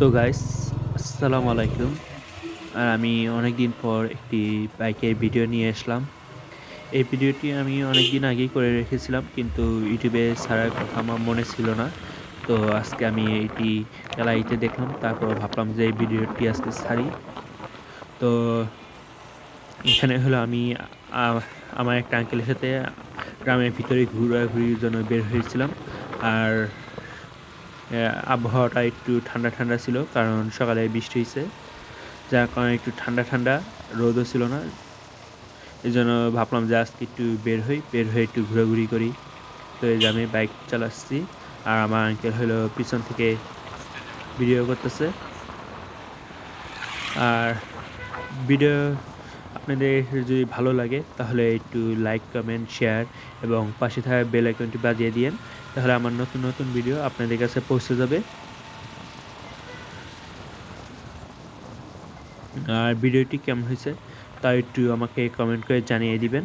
তো গাইস আসসালামু আলাইকুম। আর আমি অনেক দিন পর একটি বাইকের ভিডিও নিয়ে আসলাম। এই ভিডিওটি আমি অনেক দিন আগেই করে রেখেছিলাম, কিন্তু ইউটিউবে ছাড়ার কথা আমার মনে ছিল না। তো আজকে আমি এটি গ্যালারিতে দেখলাম, তারপর ভাবলাম যে এই ভিডিওটি আজকে ছাড়ি। তো এখানে হলো আমি আমার একটা আঙ্কেলের সাথে গ্রামের ভিতরে ঘোরাঘুরির জন্য বের হয়েছিলাম। আর আবহাওয়াটা একটু ঠান্ডা ঠান্ডা ছিল, কারণ সকালে বৃষ্টি হয়েছে যার কারণে একটু ঠান্ডা ঠান্ডা রোদও ছিল না। এই জন্য ভাবলাম যে আজকে একটু বের হই, বের হয়ে একটু ঘোরাঘুরি করি। তো এই যে আমি বাইক চালাচ্ছি, আর আমার আঙ্কেল হলো পিছন থেকে ভিডিও করতেছে। আর ভিডিও আপনাদের যদি ভালো লাগে, তাহলে একটু লাইক কমেন্ট শেয়ার এবং পাশে থাকা বেল আইকনটি বাজিয়ে দিয়েন। তাহলে আমার নতুন নতুন ভিডিও আপনাদের কাছে পৌঁছে যাবে। আর ভিডিওটি কেমন হয়েছে, তা একটু আমাকে কমেন্ট করে জানিয়ে দিবেন।